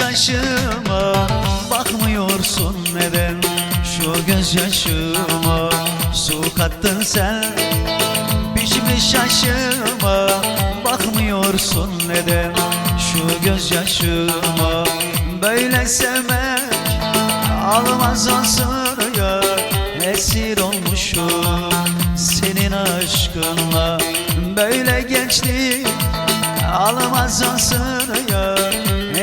yaşıma Bakmıyorsun neden? Şu gözyaşıma Su kattın sen. Pişmiş yaşıma Bakmıyorsun neden? Şu gözyaşıma Böyle sevmek Almaz olsun ya? Esir olmuşum Senin aşkınla. Böyle gençlik Almaz olsun ya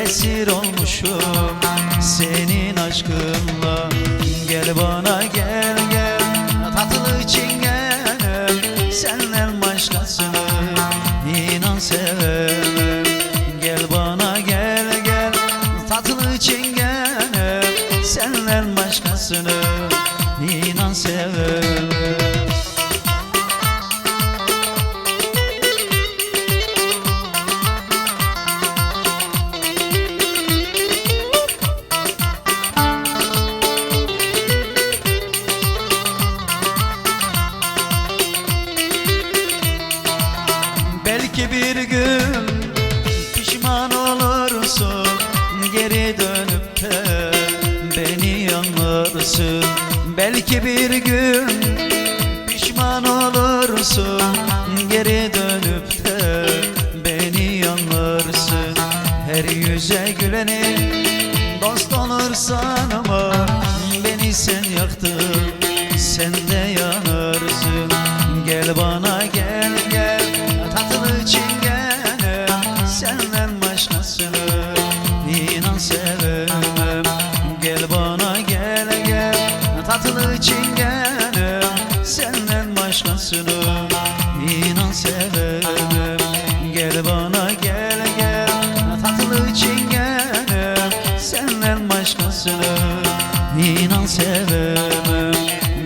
Esir olmuşum Senin aşkınla. Gel bana gel gel Tatlı çingenem Senden başkasını inan sevemem. Gel bana gel gel Tatlı çingenem Senden başkasını inan sevemem Belki bir gün pişman olursun Geri dönüp de beni yanılırsın Belki bir gün pişman olursun Geri dönüp de beni yanılırsın Her yüze güleni dost olursan ama Beni sen yaktın sen de yanırsın Gel bana gel gel tatlı çingene Senden başkasını inan sevemem. Gel bana gel gel. Tatlı çingene Senden başkasını inan sevemem.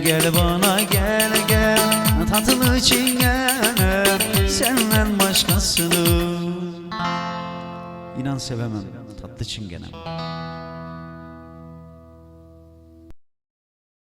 Gel bana gel gel. Tatlı çingene Senden başkasını İnan sevemem tatlı çingenem